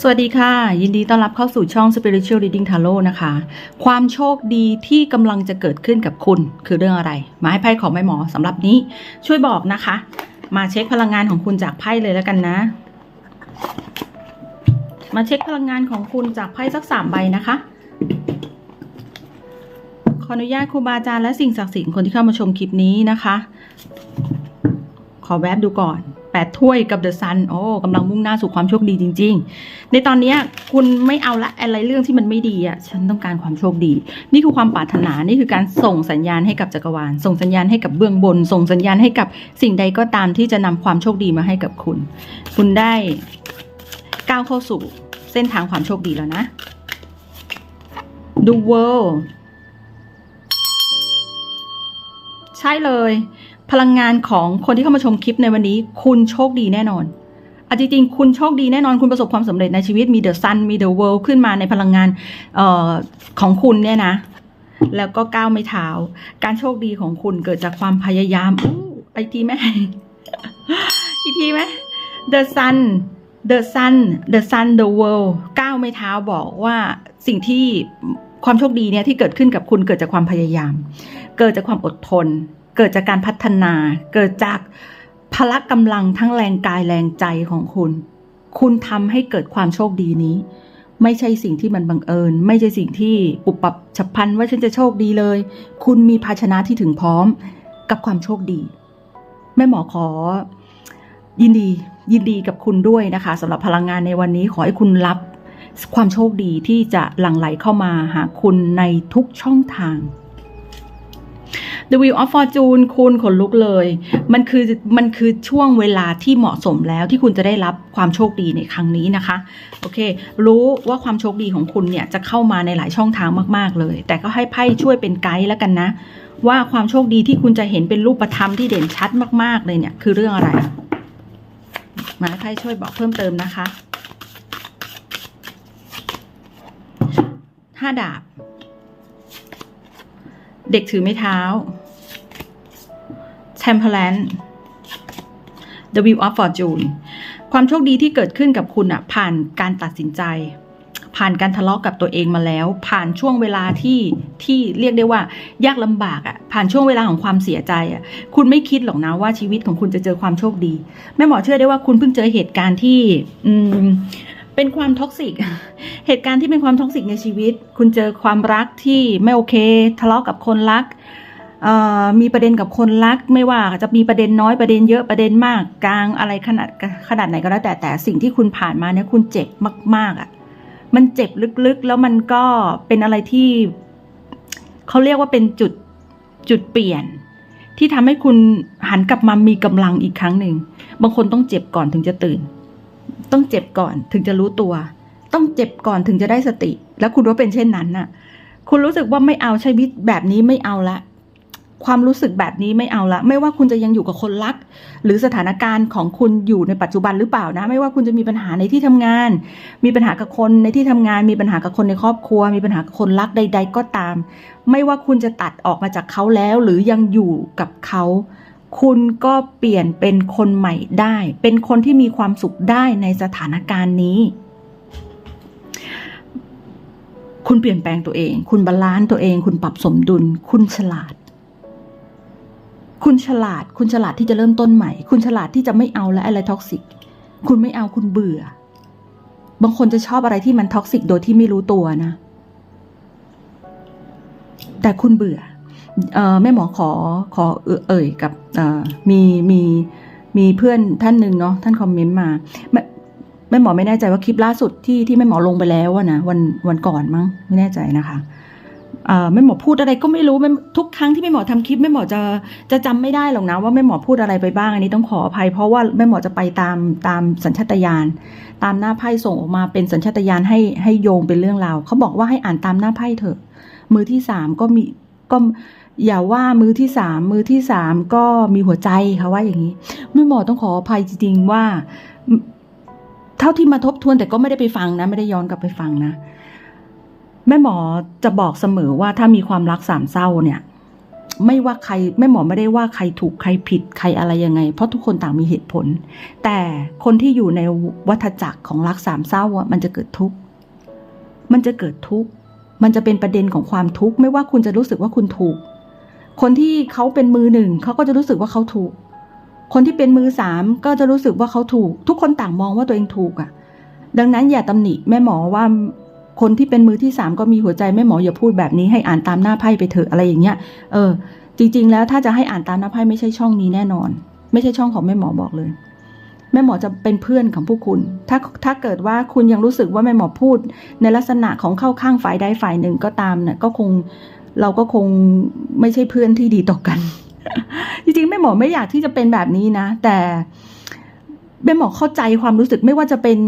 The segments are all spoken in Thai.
สวัสดีค่ะ ยินดีต้อนรับเข้าสู่ช่อง Spiritual Reading Tarot นะคะ ความโชคดีที่กำลังจะเกิดขึ้นกับคุณคือเรื่องอะไรมาให้ไพ่ของแม่หมอสำหรับนี้ช่วยบอกนะคะ มาเช็คพลังงานของคุณจากไพ่เลยแล้วกันนะ มาเช็คพลังงานของคุณจากไพ่สักสามใบนะคะ ขออนุญาตครูบาอาจารย์และสิ่งศักดิ์สิทธิ์คนที่เข้ามาชมคลิปนี้นะคะ ขอแวบดูก่อน แปดถ้วยกับเดอะซันโอ้กำลังมุ่งหน้าสู่ความโชคดีจริง ๆ ในตอนนี้คุณไม่เอาละอะไรเรื่องที่มันไม่ดีอะฉันต้องการความโชคดี นี่คือความปรารถนานี่คือการส่งสัญญาณให้กับจักรวาล ส่งสัญญาณให้กับเบื้องบน ส่งสัญญาณให้กับสิ่งใดก็ตามที่จะนำความโชคดีมาให้กับคุณ คุณได้ก้าวเข้าสู่เส้นทางความโชคดีแล้วนะดู world ใช่เลย พลังงานของคนที่เข้ามาชมคลิปในวันนี้ คุณโชคดีแน่นอนอะจริงๆ คุณโชคดีแน่นอนคุณประสบความสำเร็จในชีวิตมีเดอะซันมีเดอะเวิลด์ขึ้นมาในพลังงานออของคุณเนี่ยนะ แล้วก็ก้าวไม่เท้า การโชคดีของคุณเกิดจากความพยายามอู้ไปทีไหมอีกทีไหม The Sun The Sun The Sun The World ก้าวไม่เท้าบอกว่าสิ่งที่ความโชคดีเนี่ยที่เกิดขึ้นกับคุณเกิดจากความพยายาม เกิดจากความอดทน เกิดจากการพัฒนา เกิดจากพละกำลังทั้งแรงกายแรงใจของคุณ คุณทำให้เกิดความโชคดีนี้ ไม่ใช่สิ่งที่มันบังเอิญ ไม่ใช่สิ่งที่ปุบปับฉับพันว่าฉันจะโชคดีเลย คุณมีภาชนะที่ถึงพร้อมกับความโชคดี แม่หมอขอ ยินดี ยินดีกับคุณด้วยนะคะสำหรับพลังงานในวันนี้ขอให้คุณรับความโชคดีที่จะหลั่งไหลเข้ามาหาคุณในทุกช่องทาง The Wheel of Fortune คุณขนลุกเลย มันคือมันคือช่วงเวลาที่เหมาะสมแล้วที่คุณจะได้รับความโชคดีในครั้งนี้นะคะ โอเค รู้ว่าความโชคดีของคุณเนี่ยจะเข้ามาในหลายช่องทางมาก ๆ เลย แต่ก็ให้ไพ่ช่วยเป็นไกด์แล้วกันนะ ว่าความโชคดีที่คุณจะเห็นเป็นรูปธรรมที่เด่นชัดมาก ๆ เลยเนี่ยคือเรื่องอะไร มาให้ไพ่ช่วยบอกเพิ่มเติมนะคะห้าดาบ เด็กถือไม้เท้า Temperance The Wheel of Fortune ความโชคดีที่เกิดขึ้นกับคุณอะผ่านการตัดสินใจ ผ่านการทะเลาะกับตัวเองมาแล้ว ผ่านช่วงเวลาที่ที่เรียกได้ว่ายากลำบากอะผ่านช่วงเวลาของความเสียใจอะคุณไม่คิดหรอกนะว่าชีวิตของคุณจะเจอความโชคดี แม่หมอเชื่อได้ว่าคุณเพิ่งเจอเหตุการณ์ที่ อืมเป็นความท็อกซิก เหตุการณ์ที่เป็นความท็อกซิกในชีวิต คุณเจอความรักที่ไม่โอเค ทะเลาะกับคนรัก มีประเด็นกับคนรักไม่ว่าจะมีประเด็นน้อยประเด็นเยอะประเด็นมากกลางอะไรขนาดขนาดไหนก็แล้วแต่แต่สิ่งที่คุณผ่านมาเนี่ยคุณเจ็บมาก ๆอะมันเจ็บลึกๆ แล้วมันก็เป็นอะไรที่เขาเรียกว่าเป็นจุดจุดเปลี่ยน ที่ทำให้คุณหันกลับมามีกำลังอีกครั้งหนึ่งบางคนต้องเจ็บก่อนถึงจะตื่น ต้องเจ็บก่อนถึงจะรู้ตัว ต้องเจ็บก่อนถึงจะได้สติ แล้วคุณว่าเป็นเช่นนั้นน่ะ คุณรู้สึกว่าไม่เอาใชีวิตแบบนี้ไม่เอาละ ความรู้สึกแบบนี้ไม่เอาละ ไม่ว่าคุณจะยังอยู่กับคนรัก หรือสถานการณ์ของคุณอยู่ในปัจจุบันหรือเปล่านะ ไม่ว่าคุณจะมีปัญหาในที่ทำงาน มีปัญหากับคนในที่ทำงาน มีปัญหากับคนในครอบครัว มีปัญหากับคนรักใด ๆ ก็ตาม ไม่ว่าคุณจะตัดออกมาจากเขาแล้ว หรือยังอยู่กับเขา คุณก็เปลี่ยนเป็นคนใหม่ได้ เป็นคนที่มีความสุขได้ในสถานการณ์นี้ คุณเปลี่ยนแปลงตัวเอง คุณบาลานซ์ตัวเอง คุณปรับสมดุล คุณฉลาด คุณฉลาด คุณฉลาดที่จะเริ่มต้นใหม่ คุณฉลาดที่จะไม่เอาและอะไรท็อกซิก คุณไม่เอาคุณเบื่อ บางคนจะชอบอะไรที่มันท็อกซิกโดยที่ไม่รู้ตัวนะ แต่คุณเบื่อแม่หมอขอขอเอ่ยเอยกับมีมีมีเพื่อนท่านหนึ่งเนาะท่านคอมเมนต์มาแม่แม่หมอไม่แน่ใจว่าคลิปล่าสุดที่ที่แม่หมอลงไปแล้วอะนะวันวันก่อนมั้งไม่แน่ใจนะคะ เอ่อแม่หมอพูดอะไรก็ไม่รู้ทุกครั้งที่แม่หมอทำคลิปแม่หมอจะจะจำไม่ได้หรอกนะว่าแม่หมอพูดอะไรไปบ้างอันนี้ต้องขออภัย เพราะว่าแม่หมอจะไปตามตามสัญชาตญาณตามหน้าไพ่ส่งออกมาเป็นสัญชาตญาณให้ให้โยงเป็นเรื่องราวเขาบอกว่าให้อ่านตามหน้าไพ่เถอะ มือที่สามก็มีก็อย่าว่ามือที่สามมือที่สามก็มีหัวใจค่ะว่าอย่างนี้แม่หมอต้องขออภัยจริงๆว่า เท่าที่มาทบทวนแต่ก็ไม่ได้ไปฟังนะ ไม่ได้ย้อนกลับไปฟังนะ แม่หมอจะบอกเสมอว่าถ้ามีความรักสามเศร้าเนี่ย ไม่ว่าใครแม่หมอไม่ได้ว่าใครถูกใครผิดใครอะไรยังไง เพราะทุกคนต่างมีเหตุผล แต่คนที่อยู่ในวัฏจักรของรักสามเศร้าอะมันจะเกิดทุกข์มันจะเกิดทุกข์มันจะเป็นประเด็นของความทุกข์ไม่ว่าคุณจะรู้สึกว่าคุณถูก คนที่เขาเป็นมือหนึ่งเขาก็จะรู้สึกว่าเขาถูก คนที่เป็นมือสามก็จะรู้สึกว่าเขาถูก ทุกคนต่างมองว่าตัวเองถูกอะดังนั้นอย่าตำหนิแม่หมอว่า คนที่เป็นมือที่สามก็มีหัวใจแม่หมออย่าพูดแบบนี้ให้อ่านตามหน้าไพ่ไปเถอะอะไรอย่างเงี้ย เออ จริง ๆ แล้วถ้าจะให้อ่านตามหน้าไพ่ไม่ใช่ช่องนี้แน่นอน ไม่ใช่ช่องของแม่หมอบอกเลย แม่หมอจะเป็นเพื่อนของพวกคุณ ถ้าถ้าเกิดว่าคุณยังรู้สึกว่าแม่หมอพูด ในลักษณะของเข้าข้างฝ่ายใดฝ่ายหนึ่งก็ตามเนี่ยก็คงเราก็คงไม่ใช่เพื่อนที่ดีต่อกัน จริงๆแม่หมอไม่อยากที่จะเป็นแบบนี้นะ แต่แม่หมอเข้าใจความรู้สึกไม่ว่าจะเป็น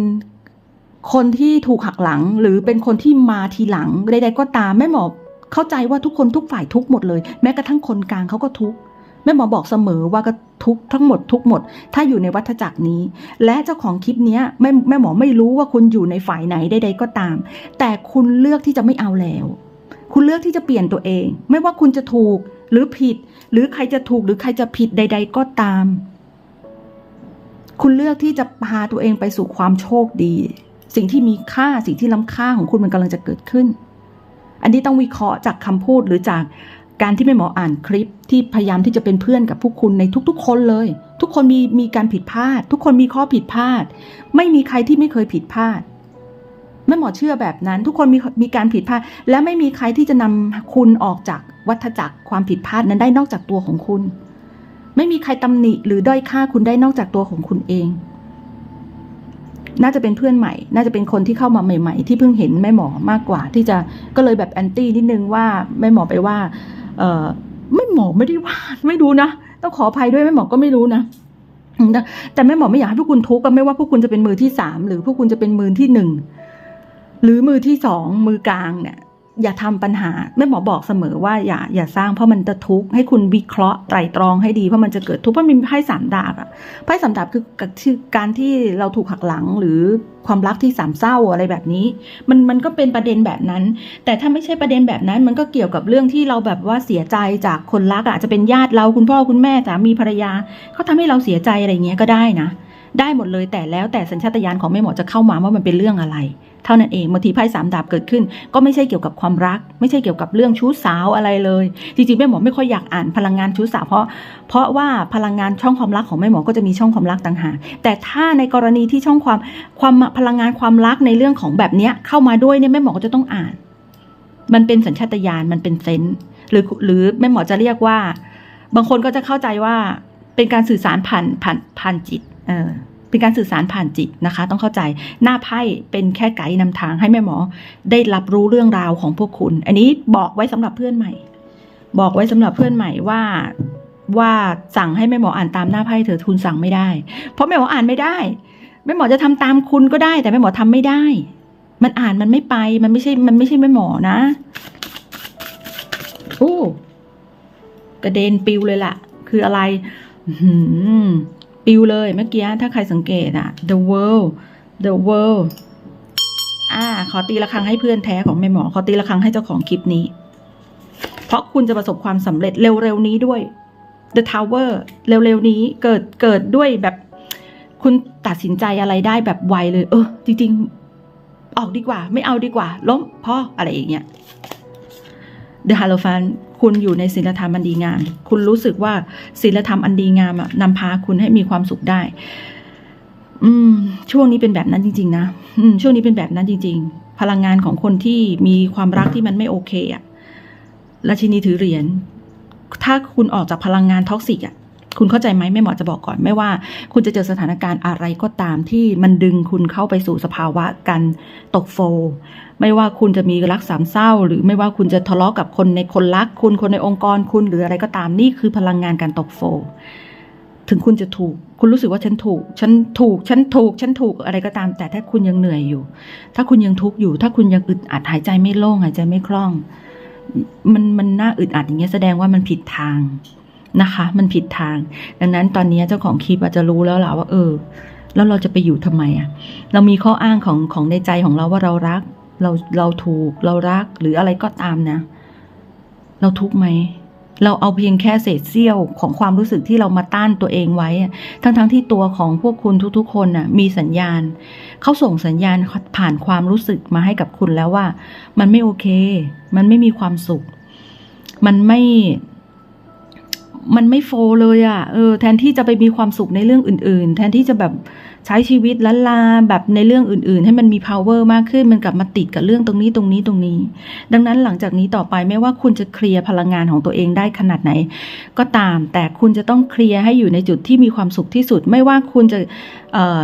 คนที่ถูกหักหลังหรือเป็นคนที่มาทีหลังใดๆก็ตามแม่หมอเข้าใจว่าทุกคนทุกฝ่ายทุกหมดเลย แม้กระทั่งคนกลางเขาก็ทุกแม่หมอบอกเสมอว่าก็ทุกทั้งหมดทุกหมด ถ้าอยู่ในวัฏจักรนี้ และเจ้าของคลิปเนี้ยแม่แม่หมอไม่รู้ว่าคุณอยู่ในฝ่ายไหนใดๆก็ตาม แต่คุณเลือกที่จะไม่เอาแล้ว คุณเลือกที่จะเปลี่ยนตัวเอง ไม่ว่าคุณจะถูกหรือผิด หรือใครจะถูกหรือใครจะผิดใด ๆ ก็ตาม คุณเลือกที่จะพาตัวเองไปสู่ความโชคดี สิ่งที่มีค่าสิ่งที่ล้ำค่าของคุณมันกำลังจะเกิดขึ้น อันนี้ต้องวิเคราะห์จากคำพูดหรือจากการที่แม่หมออ่านคลิปที่พยายามที่จะเป็นเพื่อนกับพวกคุณในทุกๆ คนเลย ทุกคนมีมีการผิดพลาด ทุกคนมีข้อผิดพลาด ไม่มีใครที่ไม่เคยผิดพลาดแม่หมอเชื่อแบบนั้น ทุกคนมีมีการผิดพลาด และไม่มีใครที่จะนำคุณออกจากวัฏจักรความผิดพลาดนั้นได้นอกจากตัวของคุณ ไม่มีใครตำหนิหรือด้อยค่าคุณได้นอกจากตัวของคุณเอง น่าจะเป็นเพื่อนใหม่ น่าจะเป็นคนที่เข้ามาใหม่ ๆ ที่เพิ่งเห็นแม่หมอมากกว่า ที่จะก็เลยแบบแอนตี้นิดนึงว่าแม่หมอไปว่าเออไม่หมอไม่ได้ว่าไม่รู้นะต้องขออภัยด้วยแม่หมอก็ไม่รู้นะแต่แม่หมอไม่อยากให้พวกคุณทุกข์อะไม่ว่าพวกคุณจะเป็นมือที่สามหรือพวกคุณจะเป็นมือที่หนึ่งหรือมือที่สองมือกลางเนี่ย อย่าทำปัญหาแม่หมอบอกเสมอว่าอย่าอย่าสร้างเพราะมันจะทุกข์ให้คุณวิเคราะห์ไตรตรองให้ดีเพราะมันจะเกิดทุกข์เพราะมันมีไพ่สามดาบอะไพ่สามดาบคือคือการที่เราถูกหักหลังหรือความรักที่สามเศร้าอะไรแบบนี้ มันมันก็เป็นประเด็นแบบนั้น แต่ถ้าไม่ใช่ประเด็นแบบนั้นมันก็เกี่ยวกับเรื่องที่เราแบบว่าเสียใจจากคนรักอะอาจจะเป็นญาติเราคุณพ่อคุณแม่สามีภรรยาเขาทำให้เราเสียใจอะไรเงี้ยก็ได้นะ ได้หมดเลยแต่แล้วแต่สัญชาตญาณของแม่หมอจะเข้ามาว่ามันเป็นเรื่องอะไร เท่านั้นเองบางทีไพ่สามดาบเกิดขึ้น ก็ไม่ใช่เกี่ยวกับความรัก ไม่ใช่เกี่ยวกับเรื่องชู้สาวอะไรเลย จริงๆแม่หมอไม่ค่อยอยากอ่านพลังงานชู้สาวเพราะ เพราะว่าพลังงานช่องความรักของแม่หมอก็จะมีช่องความรักต่างหากแต่ถ้าในกรณีที่ช่องความความพลังงานความรักในเรื่องของแบบเนี้ยเข้ามาด้วยเนี่ยแม่หมอก็จะต้องอ่าน มันเป็นสัญชาตญาณมันเป็นเซนส์หรือหรือแม่หมอจะเรียกว่า บางคนก็จะเข้าใจว่าเป็นการสื่อสารผ่านผ่านผ่านจิต เออเป็นการสื่อสารผ่านจิตนะคะ ต้องเข้าใจหน้าไพ่เป็นแค่ไกด์นำทางให้แม่หมอ ได้รับรู้เรื่องราวของพวกคุณ อันนี้บอกไว้สำหรับเพื่อนใหม่ บอกไว้สำหรับเพื่อนใหม่ว่าว่าสั่งให้แม่หมออ่านตามหน้าไพ่เถอะคุณสั่งไม่ได้ เพราะแม่หมออ่านไม่ได้แม่หมอจะทำตามคุณก็ได้ แต่แม่หมอทำไม่ได้ มันอ่านมันไม่ไป มันไม่ใช่ มันไม่ใช่แม่หมอนะโอ้กระเด็นปิวเลยล่ะ คืออะไร อื ปิวเลยเมื่อกี้ถ้าใครสังเกตอะ the world the world อ่า ขอตีละครั้งให้เพื่อนแท้ของแม่หมอ ขอตีละครั้งให้เจ้าของคลิปนี้ เพราะคุณจะประสบความสำเร็จเร็วๆนี้ด้วย The Tower เร็วๆนี้เกิดเกิดด้วยแบบ คุณตัดสินใจอะไรได้แบบไวเลย เออ จริงๆ ออกดีกว่า ไม่เอาดีกว่า ล้มพ่ออะไรอย่างเงี้ย The h a l o f a n คุณอยู่ในศีลธรรมอันดีงาม คุณรู้สึกว่าศีลธรรมอันดีงามอะนำพาคุณให้มีความสุขได้ อืม ช่วงนี้เป็นแบบนั้นจริง ๆ นะอืม ช่วงนี้เป็นแบบนั้นจริง ๆ พลังงานของคนที่มีความรักที่มันไม่โอเคอะราชินีถือเหรียญถ้าคุณออกจากพลังงานท็อกซิกอะ คุณเข้าใจไหมไม่หมอจะบอกก่อนไม่ว่า คุณจะเจอสถานการณ์อะไรก็ตามที่มันดึงคุณเข้าไปสู่สภาวะการตกโฟลไม่ว่าคุณจะมีรักสามเศร้า หรือไม่ว่าคุณจะทะเลาะกับคนในคนรัก คุณคนในองค์กรคุณหรืออะไรก็ตามนี่คือพลังงานการตกโฟลถึงคุณจะถูก คุณรู้สึกว่าฉันถูก ฉันถูก ฉันถูก ฉันถูกอะไรก็ตาม แต่ถ้าคุณยังเหนื่อยอยู่ ถ้าคุณยังทุกข์อยู่ ถ้าคุณยังอึดอัดหายใจไม่โล่งหายใจไม่คล่อง มันมันน่าอึดอัดอย่างเงี้ยแสดงว่ามันผิดทาง นะคะ มันผิดทาง ดังนั้นตอนนี้เจ้าของคลิปอาจจะรู้แล้วล่ะว่า เออ แล้วเราจะไปอยู่ทำไมอะเรามีข้ออ้างของของในใจของเราว่าเรารัก เราเราถูก เรารักหรืออะไรก็ตามนะ เราทุกไหมเราเอาเพียงแค่เศษเสี้ยวของความรู้สึกที่เรามาต้านตัวเองไว้อะทั้งๆที่ตัวของพวกคุณทุกๆ คนน่ะ มีสัญญาณ เขาส่งสัญญาณผ่านความรู้สึกมาให้กับคุณแล้วว่า มันไม่โอเค มันไม่มีความสุข มันไม่ มันไม่โฟลเลยอะ่ะเออแทนที่จะไปมีความสุขในเรื่องอื่น ๆ แทนที่จะแบบใช้ชีวิตละลาแบบในเรื่องอื่น ๆ ให้มันมี power มากขึ้นมันกลับมาติดกับเรื่องตรงนี้ตรงนี้ตรงนี้ ดังนั้นหลังจากนี้ต่อไปไม่ว่าคุณจะเคลียร์พลังงานของตัวเองได้ขนาดไหน ก็ตามแต่คุณจะต้องเคลียร์ให้อยู่ในจุดที่มีความสุขที่สุด ไม่ว่าคุณจะเอ่อ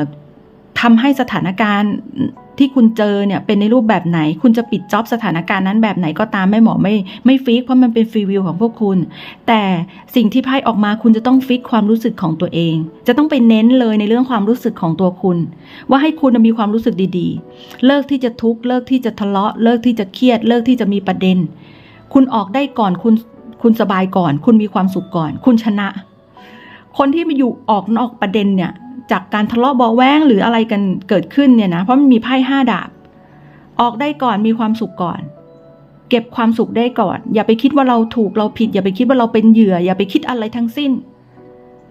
ทำให้สถานการณ์ที่คุณเจอเนี่ยเป็นในรูปแบบไหน คุณจะปิดจ็อบสถานการณ์นั้นแบบไหนก็ตามไม่หมอไม่ไม่ฟิกเพราะมันเป็นฟรีวิวของพวกคุณ แต่สิ่งที่ไพ่ออกมาคุณจะต้องฟิกความรู้สึกของตัวเอง จะต้องไปเน้นเลยในเรื่องความรู้สึกของตัวคุณ ว่าให้คุณมีความรู้สึกดีๆ เลิกที่จะทุกข์เลิกที่จะทะเลาะ เลิกที่จะเครียด เลิกที่จะมีประเด็น คุณออกได้ก่อนคุณคุณสบายก่อน คุณมีความสุขก่อน คุณชนะ คนที่มาอยู่ออกนอกประเด็นเนี่ย จากการทะเลาะเบาแว้งหรืออะไรกันเกิดขึ้นเนี่ยนะเพราะมันมีไพ่ห้าดาบ ออกได้ก่อนมีความสุขก่อน เก็บความสุขได้ก่อน อย่าไปคิดว่าเราถูกเราผิด อย่าไปคิดว่าเราเป็นเหยื่อ อย่าไปคิดอะไรทั้งสิ้น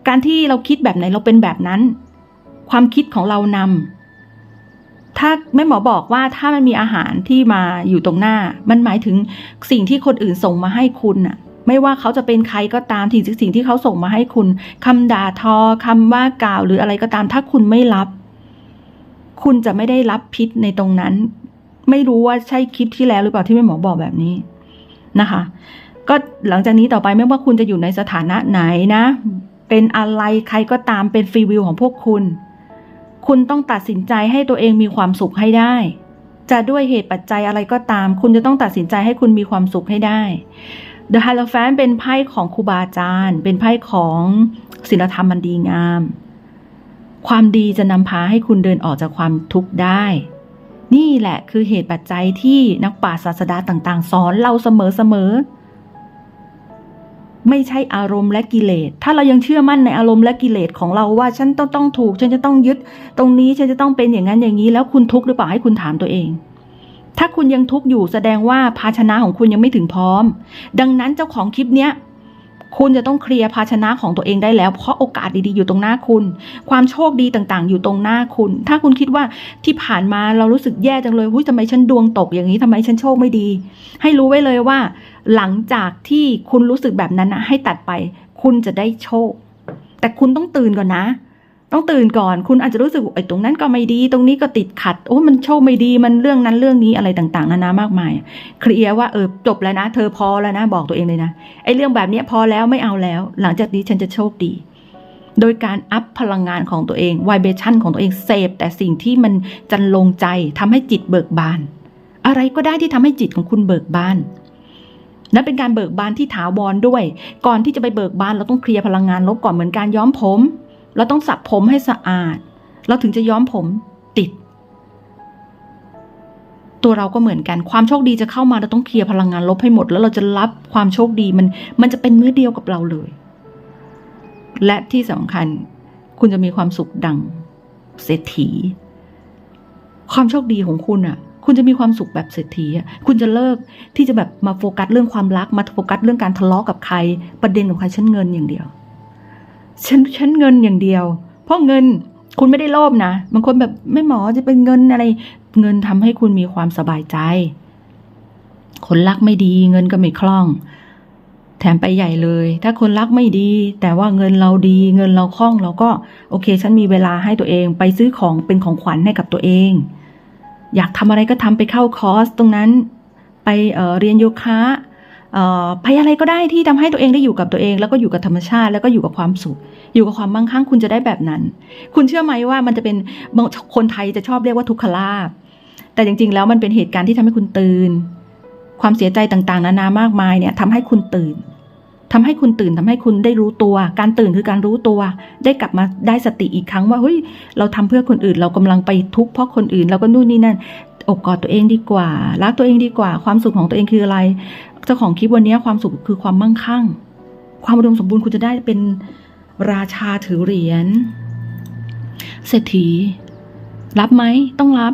การที่เราคิดแบบไหนเราเป็นแบบนั้น ความคิดของเรานำถ้าแม่หมอบอกว่าถ้ามันมีอาหารที่มาอยู่ตรงหน้า มันหมายถึงสิ่งที่คนอื่นส่งมาให้คุณน่ะ ไม่ว่าเขาจะเป็นใครก็ตามที่สิ่งที่เขาส่งมาให้คุณคำด่าทอคำว่ากล่าวหรืออะไรก็ตาม ถ้าคุณไม่รับ คุณจะไม่ได้รับพิษในตรงนั้น ไม่รู้ว่าใช่คลิปที่แล้วหรือเปล่าที่แม่หมอบอกแบบนี้นะคะ ก็หลังจากนี้ต่อไปไม่ว่าคุณจะอยู่ในสถานะไหนนะ เป็นอะไรใครก็ตามเป็นฟรีวิวของพวกคุณ คุณต้องตัดสินใจให้ตัวเองมีความสุขให้ได้จะด้วยเหตุปัจจัยอะไรก็ตาม คุณจะต้องตัดสินใจให้คุณมีความสุขให้ได้ The Hierophant เป็นไพ่ของครูบาอาจารย์ เป็นไพ่ของศีลธรรมมันดีงาม ความดีจะนำพาให้คุณเดินออกจากความทุกข์ได้ นี่แหละคือเหตุปัจจัยที่นักปราชญ์ศาสดาต่าง ๆ สอนเราเสมอๆ ไม่ใช่อารมณ์และกิเลส ถ้าเรายังเชื่อมั่นในอารมณ์และกิเลสของเราว่าฉันต้องต้องถูก ฉันจะต้องยึด ตรงนี้ฉันจะต้องเป็นอย่างนั้นอย่างนี้ แล้วคุณทุกข์หรือเปล่าให้คุณถามตัวเอง ถ้าคุณยังทุกข์อยู่แสดงว่าภาชนะของคุณยังไม่ถึงพร้อม ดังนั้นเจ้าของคลิปเนี้ยคุณจะต้องเคลียร์ภาชนะของตัวเองได้แล้ว เพราะโอกาสดีๆอยู่ตรงหน้าคุณ ความโชคดีต่างๆ อยู่ตรงหน้าคุณ ถ้าคุณคิดว่าที่ผ่านมาเรารู้สึกแย่จังเลยหุ้ยทำไมฉันดวงตกอย่างนี้ทำไมฉันโชคไม่ดี ให้รู้ไว้เลยว่า หลังจากที่คุณรู้สึกแบบนั้นนะให้ตัดไป คุณจะได้โชค แต่คุณต้องตื่นก่อนนะ ต้องตื่นก่อน คุณอาจจะรู้สึกไอ้ตรงนั้นก็ไม่ดี ตรงนี้ก็ติดขัด โอ้มันโชคไม่ดี มันเรื่องนั้นเรื่องนี้อะไรต่างๆ นานามากมาย เคลียร์ว่าเออจบแล้วนะ เธอพอแล้วนะ บอกตัวเองเลยนะ ไอ้เรื่องแบบนี้พอแล้วไม่เอาแล้ว หลังจากนี้ฉันจะโชคดี โดยการอัพพลังงานของตัวเองไวเบชั่นของตัวเองเสพแต่สิ่งที่มันจันลงใจทำให้จิตเบิกบาน อะไรก็ได้ที่ทำให้จิตของคุณเบิกบานและเป็นการเบิกบานที่ถาวรด้วย ก่อนที่จะไปเบิกบานเราต้องเคลียร์พลังงานลบก่อนเหมือนการย้อมผม เราต้องสระผมให้สะอาด เราถึงจะย้อมผมติด ตัวเราก็เหมือนกัน ความโชคดีจะเข้ามาเราต้องเคลียร์พลังงานลบให้หมด แล้วเราจะรับความโชคดีมัน มันจะเป็นเนื้อเดียวกับเราเลย และที่สำคัญ คุณจะมีความสุขดังเศรษฐี ความโชคดีของคุณอะคุณจะมีความสุขแบบเศรษฐีคุณจะเลิกที่จะแบบมาโฟกัสเรื่องความรัก มาโฟกัสเรื่องการทะเลาะกับใคร ประเด็นของใครฉันเงินอย่างเดียว ฉันฉันเงินอย่างเดียว เพราะเงินคุณไม่ได้โลภนะบางคนแบบไม่หมอจะเป็นเงินอะไร เงินทำให้คุณมีความสบายใจ คนรักไม่ดี เงินก็ไม่คล่อง แถมไปใหญ่เลย ถ้าคนรักไม่ดี แต่ว่าเงินเราดี เงินเราคล่องเราก็ โอเค ฉันมีเวลาให้ตัวเองไปซื้อของเป็นของขวัญให้กับตัวเอง อยากทำอะไรก็ทำไปเข้าคอร์สตรงนั้น ไปเอ่อเรียนโยคะ เอ่อไปอะไรก็ได้ที่ทำให้ตัวเองได้อยู่กับตัวเอง แล้วก็อยู่กับธรรมชาติ แล้วก็อยู่กับความสุข อยู่กับความมั่งคั่งคุณจะได้แบบนั้น คุณเชื่อไหมว่ามันจะเป็นคนไทยจะชอบเรียกว่าทุกขลาภแต่จริง ๆ แล้วมันเป็นเหตุการณ์ที่ทำให้คุณตื่น ความเสียใจต่างๆ นานามากมายเนี่ยทำให้คุณตื่นทำให้คุณตื่นทำให้คุณได้รู้ตัว การตื่นคือการรู้ตัว ได้กลับมาได้สติอีกครั้งว่าเฮ้ยเราทำเพื่อคนอื่น เรากำลังไปทุกข์เพราะคนอื่นเราก็นู่นนี่นั่น อบกอดตัวเองดีกว่า รักตัวเองดีกว่า ความสุขของตัวเองคืออะไร เจ้าของคลิปวันนี้ความสุขคือความมั่งคั่ง ความอุดมสมบูรณ์คุณจะได้เป็นราชาถือเหรียญเศรษฐี รับไหมต้องรับ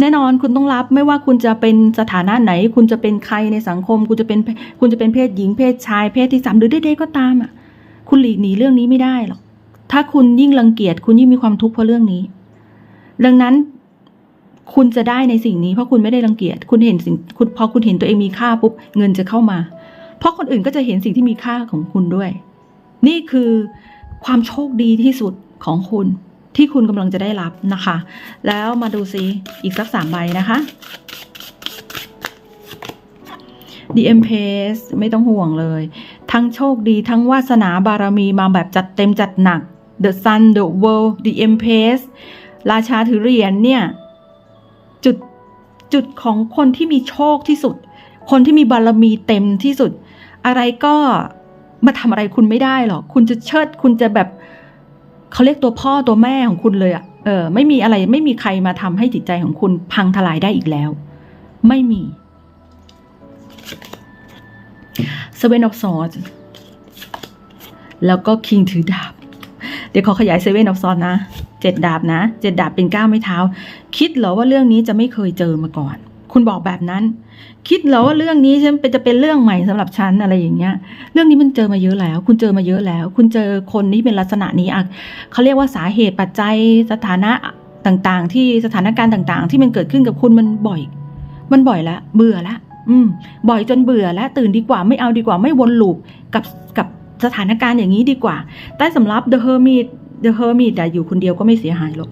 แน่นอนคุณต้องรับไม่ว่าคุณจะเป็นสถานะไหน คุณจะเป็นใครในสังคม คุณจะเป็นคุณจะเป็นเพศหญิงเพศชาย เพศที่สามหรือใดๆก็ตามอะ คุณหลีกหนีเรื่องนี้ไม่ได้หรอกถ้าคุณยิ่งรังเกียจคุณยิ่งมีความทุกข์เพราะเรื่องนี้ ดังนั้น คุณจะได้ในสิ่งนี้เพราะคุณไม่ได้รังเกียจ คุณเห็นสิ่งคุณพอคุณเห็นตัวเองมีค่าปุ๊บเงินจะเข้ามา เพราะคนอื่นก็จะเห็นสิ่งที่มีค่าของคุณด้วย นี่คือความโชคดีที่สุดของคุณที่คุณกำลังจะได้รับนะคะ แล้วมาดูซิอีกสักสามใบนะคะ The Empress ไม่ต้องห่วงเลย ทั้งโชคดีทั้งวาสนาบารมีมาแบบจัดเต็มจัดหนัก The Sun The World The Empress ราชาถือเหรียญเนี่ย จุดจุดของคนที่มีโชคที่สุด คนที่มีบารมีเต็มที่สุด อะไรก็มาทำอะไรคุณไม่ได้หรอกคุณจะเชิด คุณจะแบบเขาเรียกตัวพ่อตัวแม่ของคุณเลยอะเออ ไม่มีอะไรไม่มีใครมาทำให้จิตใจของคุณพังทลายได้อีกแล้ว ไม่มี Seven of Swords แล้วก็ King ถือดาบ เดี๋ยวขอขยาย Seven of Swords นะเจ็ดดาบนะเจ็ดดาบเป็นก้าวไม่เท้า คิดเหรอว่าเรื่องนี้จะไม่เคยเจอมาก่อน คุณบอกแบบนั้น คิดเหรอว่าเรื่องนี้ฉันเป็นจะเป็นเรื่องใหม่สำหรับฉันอะไรอย่างเงี้ย เรื่องนี้มันเจอมาเยอะแล้ว คุณเจอมาเยอะแล้ว คุณเจอคนที่เป็นลักษณะนี้อะเขาเรียกว่าสาเหตุปัจจัยสถานะต่างๆ ที่สถานการณ์ต่างๆ ที่มันเกิดขึ้นกับคุณมันบ่อย มันบ่อยแล้วเบื่อแล้วอืม บ่อยจนเบื่อแล้วตื่นดีกว่าไม่เอาดีกว่าไม่วนลูปกับกับสถานการณ์อย่างนี้ดีกว่าแต่สำหรับ The Hermit The Hermit อะอยู่คนเดียวก็ไม่เสียหายหรอก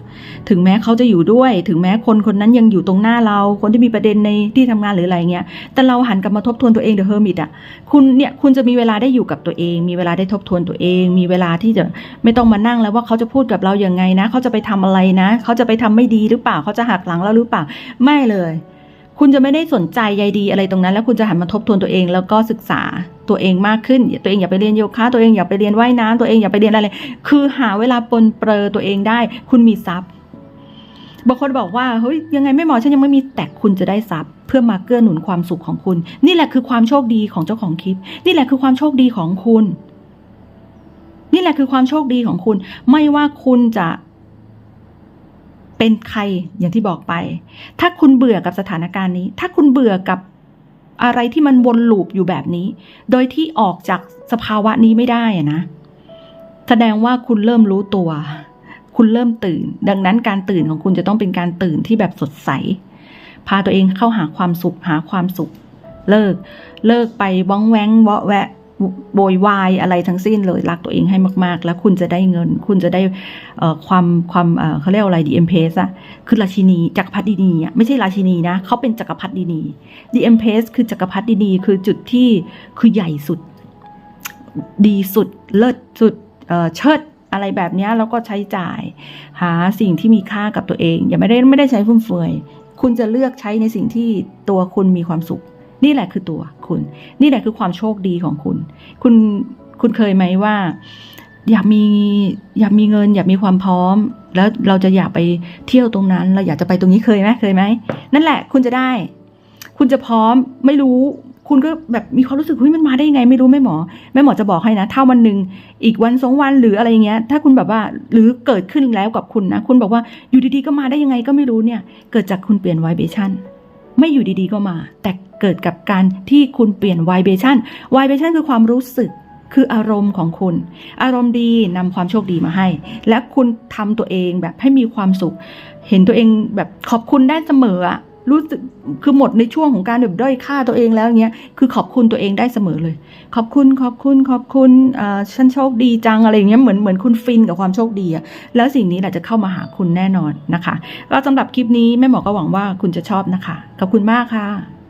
ถึงแม้เขาจะอยู่ด้วย ถึงแม้คนคนนั้นยังอยู่ตรงหน้าเรา คนที่มีประเด็นในที่ทำงานหรืออะไรเงี้ย แต่เราหันกลับมาทบทวนตัวเอง The Hermit อะคุณเนี่ยคุณจะมีเวลาได้อยู่กับตัวเอง มีเวลาได้ทบทวนตัวเอง มีเวลาที่จะไม่ต้องมานั่งแล้วว่าเขาจะพูดกับเราอย่างไงนะ เขาจะไปทำอะไรนะ เขาจะไปทำไม่ดีหรือเปล่า เขาจะหักหลังเราหรือเปล่า ไม่เลย คุณจะไม่ได้สนใจใยดีอะไรตรงนั้น แล้วคุณจะหันมาทบทวนตัวเองแล้วก็ศึกษาตัวเองมากขึ้น ตัวเองอย่าไปเรียนโยคะตัวเองอย่าไปเรียนว่ายน้ำตัวเองอย่าไปเรียนอะไร คือหาเวลาปนเปื้อตัวเองได้ คุณมีทรัพย์บางคนบอกว่าเฮ้ยยังไงไม่เหมอฉันยังไม่มีแต่คุณจะได้ทรัพย์ เพื่อมาเกื้อหนุนความสุขของคุณ นี่แหละคือความโชคดีของเจ้าของคลิป นี่แหละคือความโชคดีของคุณ นี่แหละคือความโชคดีของคุณ ไม่ว่าคุณจะ เป็นใครอย่างที่บอกไป ถ้าคุณเบื่อกับสถานการณ์นี้ ถ้าคุณเบื่อกับอะไรที่มันวนลูปอยู่แบบนี้ โดยที่ออกจากสภาวะนี้ไม่ได้อะนะ แสดงว่าคุณเริ่มรู้ตัว คุณเริ่มตื่น ดังนั้นการตื่นของคุณจะต้องเป็นการตื่นที่แบบสดใส พาตัวเองเข้าหาความสุขหาความสุข เลิก เลิกไปว้องแว้งเวาะแวะ โวยวายอะไรทั้งสิ้นเลยรักตัวเองให้มาก ๆ แล้วคุณจะได้เงิน คุณจะได้ความความเขาเรียกอะไรดีเอ็มเพสอะคือราชินีจักรพรรดินีอะไม่ใช่ราชินีนะเขาเป็นจักรพรรดินีดีเอ็มเพสคือจักรพรรดินีคือจุดที่คือใหญ่สุด ดีสุดเลิศสุดเชิดอะไรแบบนี้แล้วก็ใช้จ่าย หาสิ่งที่มีค่ากับตัวเอง อย่าไม่ได้ไม่ได้ใช้ฟุ่มเฟือย คุณจะเลือกใช้ในสิ่งที่ตัวคุณมีความสุข นี่แหละคือตัวคุณ นี่แหละคือความโชคดีของคุณ คุณคุณเคยไหมว่า อยากมีอยากมีเงิน อยากมีความพร้อม แล้วเราจะอยากไปเที่ยวตรงนั้น เราอยากจะไปตรงนี้เคยไหมเคยไหมนั่นแหละคุณจะได้ คุณจะพร้อมไม่รู้คุณก็แบบมีความรู้สึกเฮ้ยมันมาได้ยังไงไม่รู้แม่หมอแม่หมอจะบอกให้นะ ถ้าวันหนึ่งอีกวันสองวันหรืออะไรเงี้ย ถ้าคุณแบบว่า หรือเกิดขึ้นแล้วกับคุณนะ คุณบอกว่าอยู่ดีๆก็มาได้ยังไงก็ไม่รู้เนี่ย เกิดจากคุณเปลี่ยนไวเบชั่นไม่อยู่ดีๆก็มา แต่ เกิดกับการที่คุณเปลี่ยนไวเบชั่นไวเบชั่นคือความรู้สึกคืออารมณ์ของคุณ อารมณ์ดีนำความโชคดีมาให้ และคุณทำตัวเองแบบให้มีความสุข เห็นตัวเองแบบขอบคุณได้เสมออะรู้สึกคือหมดในช่วงของการแบบด้อยค่าตัวเองแล้วเงี้ยคือขอบคุณตัวเองได้เสมอเลย ขอบคุณขอบคุณขอบคุณอ่าฉันโชคดีจังอะไรอย่างเงี้ยเหมือนเหมือนคุณฟินกับความโชคดีอะแล้วสิ่งนี้แหละจะเข้ามาหาคุณแน่นอนนะคะก็สำหรับคลิปนี้แม่หมอก็หวังว่าคุณจะชอบนะคะขอบคุณมากค่ะ